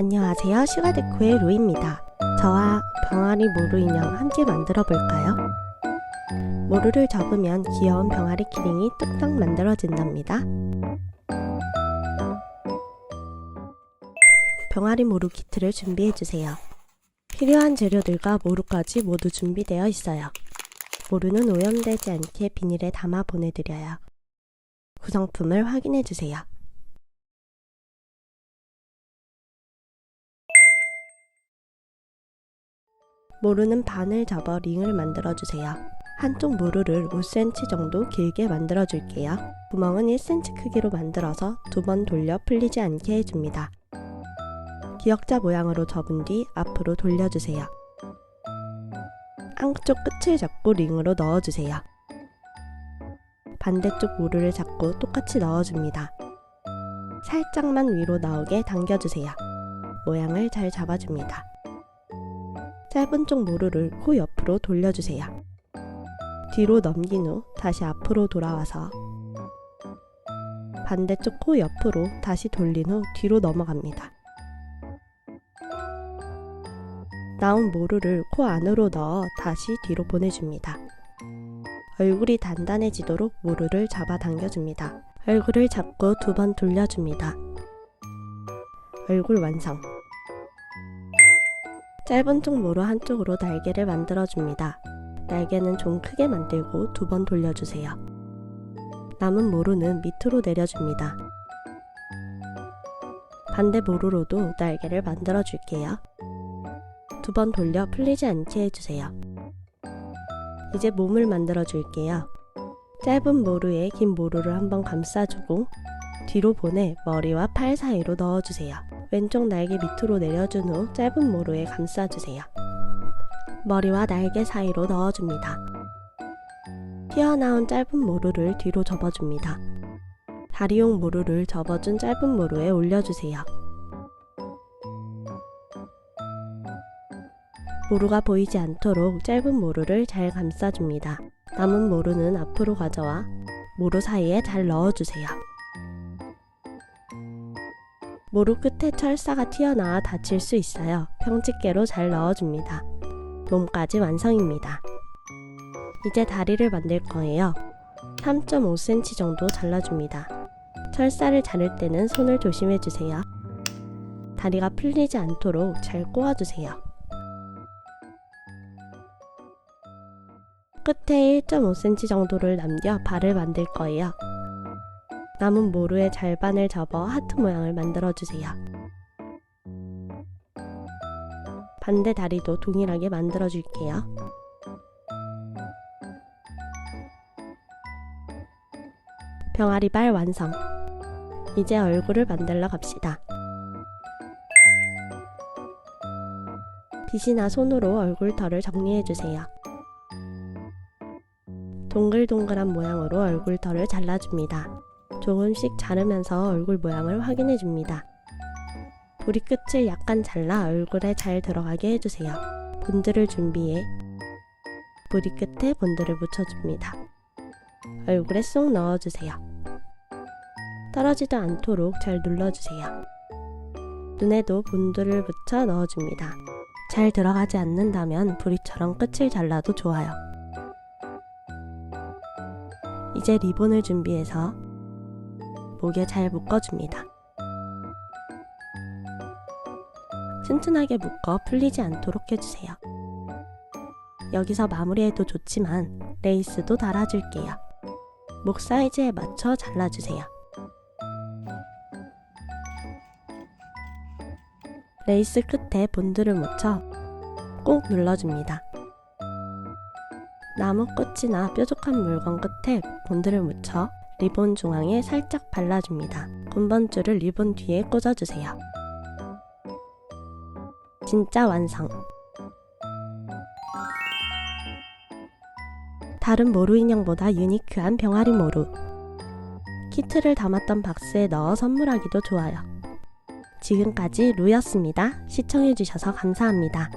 안녕하세요. 슈가데코의 루입니다. 저와 병아리 모루 인형 함께 만들어 볼까요? 모루를 접으면 귀여운 병아리 키링이 뚝딱 만들어진답니다. 병아리 모루 키트를 준비해 주세요. 필요한 재료들과 모루까지 모두 준비되어 있어요. 모루는 오염되지 않게 비닐에 담아 보내드려요. 구성품을 확인해 주세요. 모루는 반을 접어 링을 만들어 주세요. 한쪽 모루를 5cm 정도 길게 만들어 줄게요. 구멍은 1cm 크기로 만들어서 두 번 돌려 풀리지 않게 해줍니다. 기역자 모양으로 접은 뒤 앞으로 돌려주세요. 한쪽 끝을 잡고 링으로 넣어주세요. 반대쪽 모루를 잡고 똑같이 넣어줍니다. 살짝만 위로 나오게 당겨주세요. 모양을 잘 잡아줍니다. 짧은 쪽 모루를 코 옆으로 돌려주세요. 뒤로 넘긴 후 다시 앞으로 돌아와서 반대쪽 코 옆으로 다시 돌린 후 뒤로 넘어갑니다. 나온 모루를 코 안으로 넣어 다시 뒤로 보내줍니다. 얼굴이 단단해지도록 모루를 잡아 당겨줍니다. 얼굴을 잡고 두 번 돌려줍니다. 얼굴 완성. 짧은 쪽 모루 한쪽으로 날개를 만들어줍니다. 날개는 좀 크게 만들고 두 번 돌려주세요. 남은 모루는 밑으로 내려줍니다. 반대 모루로도 날개를 만들어줄게요. 두 번 돌려 풀리지 않게 해주세요. 이제 몸을 만들어 줄게요. 짧은 모루에 긴 모루를 한번 감싸주고 뒤로 보내 머리와 팔 사이로 넣어주세요. 왼쪽 날개 밑으로 내려준 후 짧은 모루에 감싸주세요. 머리와 날개 사이로 넣어줍니다. 튀어나온 짧은 모루를 뒤로 접어줍니다. 다리용 모루를 접어준 짧은 모루에 올려주세요. 모루가 보이지 않도록 짧은 모루를 잘 감싸줍니다. 남은 모루는 앞으로 가져와 모루 사이에 잘 넣어주세요. 모루 끝에 철사가 튀어나와 다칠 수 있어요. 평집게로 잘 넣어줍니다. 몸까지 완성입니다. 이제 다리를 만들 거예요. 3.5cm 정도 잘라줍니다. 철사를 자를 때는 손을 조심해주세요. 다리가 풀리지 않도록 잘 꼬아주세요. 끝에 1.5cm 정도를 남겨 발을 만들 거예요. 남은 모루의 절반을 접어 하트 모양을 만들어주세요. 반대 다리도 동일하게 만들어줄게요. 병아리 발 완성. 이제 얼굴을 만들러 갑시다. 빗이나 손으로 얼굴털을 정리해주세요. 동글동글한 모양으로 얼굴털을 잘라줍니다. 조금씩 자르면서 얼굴 모양을 확인해 줍니다. 부리 끝을 약간 잘라 얼굴에 잘 들어가게 해주세요. 본드를 준비해 부리 끝에 본드를 묻혀줍니다. 얼굴에 쏙 넣어주세요. 떨어지도 않도록 잘 눌러주세요. 눈에도 본드를 묻혀 넣어줍니다. 잘 들어가지 않는다면 부리처럼 끝을 잘라도 좋아요. 이제 리본을 준비해서 목에 잘 묶어줍니다. 튼튼하게 묶어 풀리지 않도록 해주세요. 여기서 마무리해도 좋지만 레이스도 달아줄게요. 목 사이즈에 맞춰 잘라주세요. 레이스 끝에 본드를 묻혀 꼭 눌러줍니다. 나무 꽃이나 뾰족한 물건 끝에 본드를 묻혀 리본 중앙에 살짝 발라줍니다. 군번줄을 리본 뒤에 꽂아주세요. 진짜 완성! 다른 모루 인형보다 유니크한 병아리 모루. 키트를 담았던 박스에 넣어 선물하기도 좋아요. 지금까지 루였습니다. 시청해주셔서 감사합니다.